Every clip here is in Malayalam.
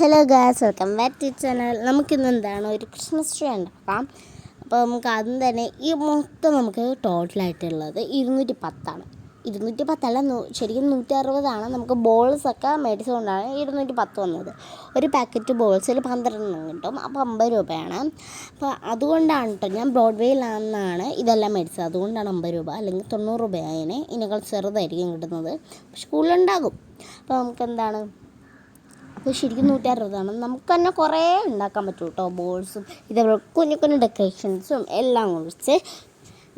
Hello guys welcome back to channel നമുക്കിന്ന് എന്താണ്? ഒരു ക്രിസ്മസ് ട്രീ ഉണ്ടാക്കാം അപ്പോൾ നമുക്ക് ആദ്യം തന്നെ ഈ മൊത്തം നമുക്ക് ടോട്ടലായിട്ടുള്ളത് ഇരുന്നൂറ്റി പത്താണ് ഇരുന്നൂറ്റി പത്തല്ല ശരിക്കും നൂറ്റി അറുപതാണ് നമുക്ക് ബോൾസൊക്കെ മേടിച്ചുകൊണ്ടാണ് ഇരുന്നൂറ്റി പത്ത് വന്നത്. ഒരു പാക്കറ്റ് ബോൾസിൽ പന്ത്രണ്ടെണ്ണം കിട്ടും. അപ്പോൾ അമ്പത് രൂപയാണ്. അപ്പോൾ അതുകൊണ്ടാണ് കേട്ടോ ഞാൻ ബ്രോഡ്വേയിലാണെന്നാണ് ഇതെല്ലാം മേടിച്ചത്. അതുകൊണ്ടാണ് അമ്പത് രൂപ അല്ലെങ്കിൽ തൊണ്ണൂറ് രൂപയായതിനെ ഇതിനേക്കാൾ ചെറുതായിരിക്കും കിട്ടുന്നത്. സ്കൂളിലുണ്ടാകും അപ്പോൾ നമുക്ക് എന്താണ്? അപ്പോൾ ശരിക്കും നൂറ്റി അറുപതാണ് നമുക്ക് തന്നെ കുറേ ഉണ്ടാക്കാൻ പറ്റും കേട്ടോ ബോൾസും ഇതേപോലെ കുഞ്ഞു കുഞ്ഞു ഡെക്കറേഷൻസും എല്ലാം കുറിച്ച്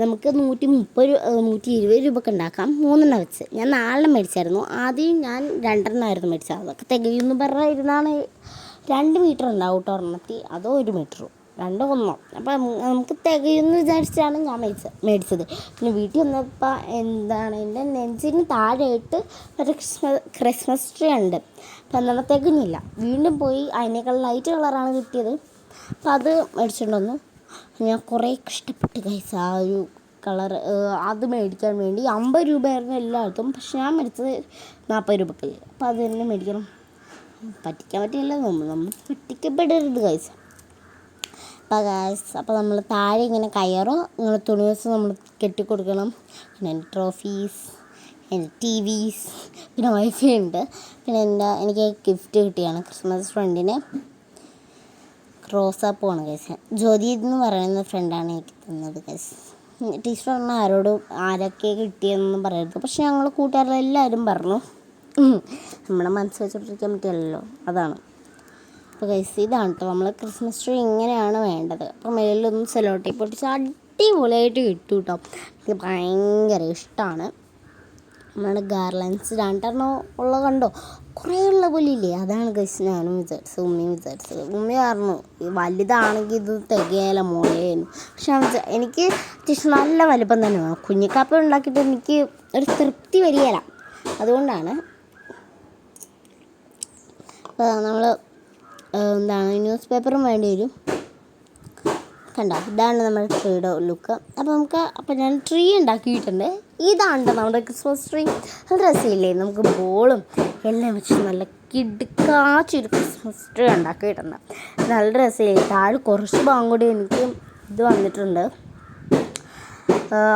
നമുക്ക് നൂറ്റി മുപ്പത് രൂപ നൂറ്റി ഇരുപത് രൂപക്ക് ഉണ്ടാക്കാം. മൂന്നെണ്ണം വെച്ച്. ഞാൻ നാലെണ്ണം മേടിച്ചായിരുന്നു. ആദ്യം ഞാൻ രണ്ടെണ്ണമായിരുന്നു മേടിച്ചത്. അതൊക്കെ തികയുമെന്ന് പറഞ്ഞാൽ ഇരുന്നാണ് രണ്ട് മീറ്റർ ഉണ്ടാവും കേട്ടോ ഒരെണ്ണത്തി. അതോ ഒരു മീറ്ററും രണ്ടോ ഒന്നോ അപ്പം നമുക്ക് തികയുമെന്ന് വിചാരിച്ചാണ് ഞാൻ മേടിച്ചത് മേടിച്ചത്. പിന്നെ വീട്ടിൽ വന്നപ്പോൾ എന്താണ് എന്റെ നെഞ്ചിന് താഴെയിട്ട് ഒരു ക്രിസ്മസ് ക്രിസ്മസ് ട്രീ ഉണ്ട്. അപ്പം നമ്മൾ തികഞ്ഞില്ല. വീണ്ടും പോയി അതിനേക്കാൾ ലൈറ്റ് കളറാണ് കിട്ടിയത്. അപ്പം അത് മേടിച്ചിട്ട് വന്നു. ഞാൻ കുറേ കഷ്ടപ്പെട്ട് കഴിച്ച ആ ഒരു കളർ അത് മേടിക്കാൻ വേണ്ടി അമ്പത് രൂപയായിരുന്നു എല്ലായിടത്തും. പക്ഷെ ഞാൻ മേടിച്ചത് നാൽപ്പത് രൂപയ്ക്ക്. അപ്പം അത് തന്നെ മേടിക്കണം. പറ്റിക്കാൻ പറ്റില്ല നമ്മൾ നമ്മൾ പറ്റിക്കപ്പെടരുത് കൈസ അപ്പോൾ ഗായ്സ് അപ്പോൾ നമ്മൾ താഴെ ഇങ്ങനെ കയറും. നിങ്ങൾ തുണി വെച്ച് നമ്മൾ കെട്ടിക്കൊടുക്കണം. പിന്നെ എന്റെ ട്രോഫീസ് എന്റെ ടി വിസ് പിന്നെ വൈഫൈ ഉണ്ട്. പിന്നെ എന്റെ എനിക്ക് ഗിഫ്റ്റ് കിട്ടിയാണ് ക്രിസ്മസ് ഫ്രണ്ടിന് റോസാപ്പൂവാണ് ഗൈസ് ജ്യോതി എന്ന് പറയുന്ന ഫ്രണ്ടാണ് എനിക്ക് തന്നത് ഗൈസ് ടീച്ചർ പറഞ്ഞാൽ ആരോടും ആരൊക്കെ കിട്ടിയെന്നൊന്നും പറയരുത്. പക്ഷെ ഞങ്ങൾ കൂട്ടുകാരെല്ലാവരും പറഞ്ഞു. നമ്മുടെ മനസ്സ് വെച്ചോണ്ടിരിക്കാൻ പറ്റില്ലല്ലോ. അതാണ്. അപ്പോൾ ഗൈസ് ഇതാണ് കേട്ടോ നമ്മൾ ക്രിസ്മസ് ട്രീ ഇങ്ങനെയാണ് വേണ്ടത്. അപ്പോൾ മേളിലൊന്നും സെലോട്ടി പൊട്ടിച്ച് അടിപൊളിയായിട്ട് കിട്ടും കേട്ടോ എനിക്ക് ഭയങ്കര ഇഷ്ടമാണ് നമ്മുടെ ഗാർലൻസ് രണ്ടെണ്ണം ഉള്ള കണ്ടോ? കുറേ ഉള്ള പോലെ ഇല്ലേ അതാണ് ഗൈസ് ഞാനും വിചാരിച്ചത് ഉമ്മയും വിചാരിച്ചത്. ഉമ്മ പറഞ്ഞു വലുതാണെങ്കിൽ ഇത് തികയല മോളേന്ന് പക്ഷെ എനിക്ക് അത്യാവശ്യം നല്ല വലിപ്പം തന്നെ വേണം കുഞ്ഞിക്കാപ്പ ഉണ്ടാക്കിയിട്ട് എനിക്ക് ഒരു തൃപ്തി വരികയില്ല. അതുകൊണ്ടാണ്. നമ്മൾ എന്താണ് ന്യൂസ് പേപ്പറും വേണ്ടി വരും. കണ്ടോ ഇതാണ് നമ്മുടെ ട്രീയുടെ ലുക്ക് അപ്പോൾ നമുക്ക് അപ്പോൾ ഞാൻ ട്രീ ഉണ്ടാക്കിയിട്ടുണ്ട്. ഇതാണ് നമ്മുടെ ക്രിസ്മസ് ട്രീ നല്ല രസമില്ലേ? നമുക്ക് ബോളും എല്ലാം വെച്ച് നല്ല കിടുക്കാച്ചൊരു ക്രിസ്മസ് ട്രീ ഉണ്ടാക്കിയിട്ടുണ്ട്. നല്ല രസമില്ലേ? താഴെ കുറച്ച് ഭാഗം കൂടി എനിക്ക് ഇത് വന്നിട്ടുണ്ട്.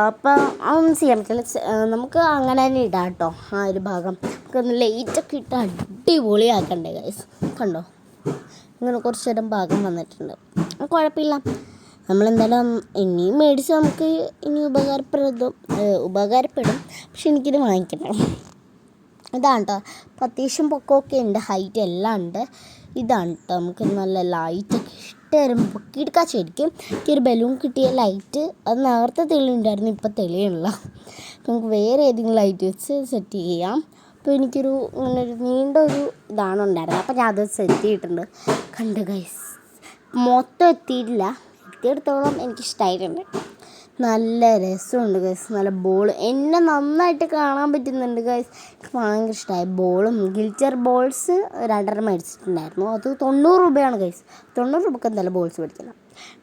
അപ്പം അതൊന്നും ചെയ്യാൻ പറ്റില്ല. നമുക്ക് അങ്ങനെ തന്നെ ഇടാം കേട്ടോ ആ ഒരു ഭാഗം. നമുക്കൊന്ന് ലൈറ്റൊക്കെ ഇട്ട് അടിപൊളിയാക്കണ്ടേ കണ്ടോ? ഇങ്ങനെ കുറച്ച് നേരം ഭാഗം വന്നിട്ടുണ്ട്. കുഴപ്പമില്ല. നമ്മളെന്തായാലും ഇനിയും മേടിച്ച് നമുക്ക് ഇനി ഉപകാരപ്രദം ഉപകാരപ്പെടും. പക്ഷെ എനിക്കിത് വാങ്ങിക്കണം. ഇതാണ് കേട്ടോ അത്യാവശ്യം പൊക്കമൊക്കെ ഉണ്ട്. ഹൈറ്റ് എല്ലാം ഉണ്ട്. ഇതാണ് കേട്ടോ നമുക്ക് നല്ല ലൈറ്റൊക്കെ ഇഷ്ടം. പൊക്കിയെടുക്കാൻ ശരിക്കും. എനിക്ക് ഒരു ബലൂൺ കിട്ടിയ ലൈറ്റ് അത് നേരത്തെ തെളിയുണ്ടായിരുന്നു ഇപ്പം തെളിയുള്ള നമുക്ക് വേറെ ഏതെങ്കിലും ലൈറ്റ് വെച്ച് സെറ്റ് ചെയ്യാം. അപ്പോൾ എനിക്കൊരു ഇങ്ങനെ ഒരു നീണ്ട ഒരു ഇതാണ് ഉണ്ടായിരുന്നത്. അപ്പോൾ ഞാൻ അത് സെറ്റ് ചെയ്തിട്ടുണ്ട്. കണ്ട് ഗൈസ് മൊത്തം എത്തിയിട്ടില്ല. എത്തിയെടുത്തോളം എനിക്കിഷ്ടമായിട്ടുണ്ട് നല്ല രസമുണ്ട് ഗൈസ് നല്ല ബോൾ എന്നെ നന്നായിട്ട് കാണാൻ പറ്റുന്നുണ്ട് ഗൈസ് എനിക്ക് ഭയങ്കര ഇഷ്ടമായി ബോളും ഗിൽച്ചർ ബോൾസ് രണ്ടെണ്ണം മേടിച്ചിട്ടുണ്ടായിരുന്നു. അത് തൊണ്ണൂറ് രൂപയാണ് ഗൈസ് തൊണ്ണൂറ് രൂപക്ക് എന്തായാലും ബോൾസ് മേടിക്കണം.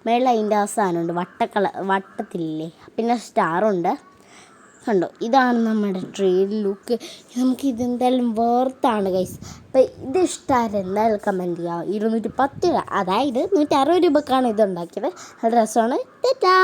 മേളിൽ അതിന്റെ ആ സാധനമുണ്ട്. വട്ടക്കള വട്ടത്തില്ലേ? പിന്നെ സ്റ്റാറുണ്ട് കണ്ടോ? ഇതാണ് നമ്മുടെ ട്രെയിൻ ലുക്ക്. നമുക്ക് ഇതെന്തായാലും വേർത്താണ് ഗൈസ് അപ്പം ഇത് ഇഷ്ടമായത് എന്തായാലും കമന്റ് ചെയ്യാം. ഇരുന്നൂറ്റി പത്ത് രൂപ അതായത് നൂറ്റി അറുപത് രൂപക്കാണ് ഇത് ഉണ്ടാക്കിയത്. നല്ല രസമാണ്. ടാറ്റാ!